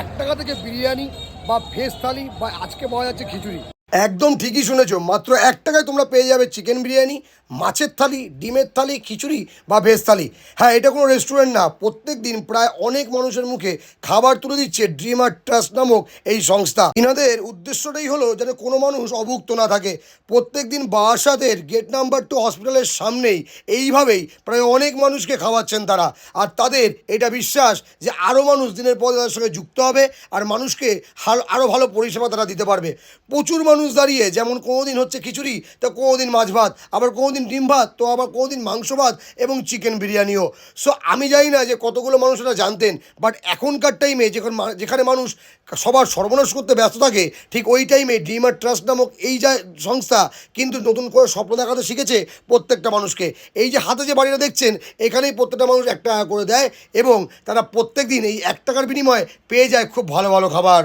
এক টাকা থেকে বিরিয়ানি বা ভেজ থালি বা আজকে পাওয়া যাচ্ছে খিচুড়ি। একদম ঠিকই শুনেছো। মাত্র এক টাকায় তোমরা পেয়ে যাবে চিকেন বিরিয়ানি, মাছের থালি, ডিমের থালি, খিচুড়ি বা ভেজ থালি। হ্যাঁ এটা কোনো রেস্টুরেন্ট না। প্রত্যেক দিন প্রায় অনেক মানুষের মুখে খাবার তুলে দিচ্ছে ড্রিমার ট্রাস্ট নামক এই সংস্থা। ইনাদের উদ্দেশ্যটাই হলো যেন কোনো মানুষ অভুক্ত না থাকে। প্রত্যেক দিন বাসাদের গেট নাম্বার টু হসপিটালের সামনেই এইভাবেই প্রায় অনেক মানুষকে খাওয়াচ্ছেন তারা। আর তাদের এটা বিশ্বাস যে আরও মানুষ দিনের পর তাদের সঙ্গে যুক্ত হবে আর মানুষকে আরও ভালো পরিষেবা তারা দিতে পারবে। প্রচুর মানুষ দাঁড়িয়ে, যেমন কোনো দিন হচ্ছে খিচুড়ি, তো কোনো দিন মাছ ভাত, আবার কোনো দিন ডিম ভাত, তো আবার কোনো দিন মাংস ভাত এবং চিকেন বিরিয়ানিও। সো আমি জানি না যে কতগুলো মানুষ এটা জানতেন বাট এখনকার টাইমে যখন যেখানে মানুষ সবার সর্বনাশ করতে ব্যস্ত থাকে, ঠিক ওই টাইমে ডিমার ট্রাস্ট নামক এই যা সংস্থা কিন্তু নতুন করে স্বপ্ন দেখাতে শিখেছে প্রত্যেকটা মানুষকে। এই যে হাতে যে বাড়িটা দেখছেন, এখানেই প্রত্যেকটা মানুষ এক টাকা করে দেয় এবং তারা প্রত্যেক দিন এই এক টাকার বিনিময়ে পেয়ে যায় খুব ভালো ভালো খাবার।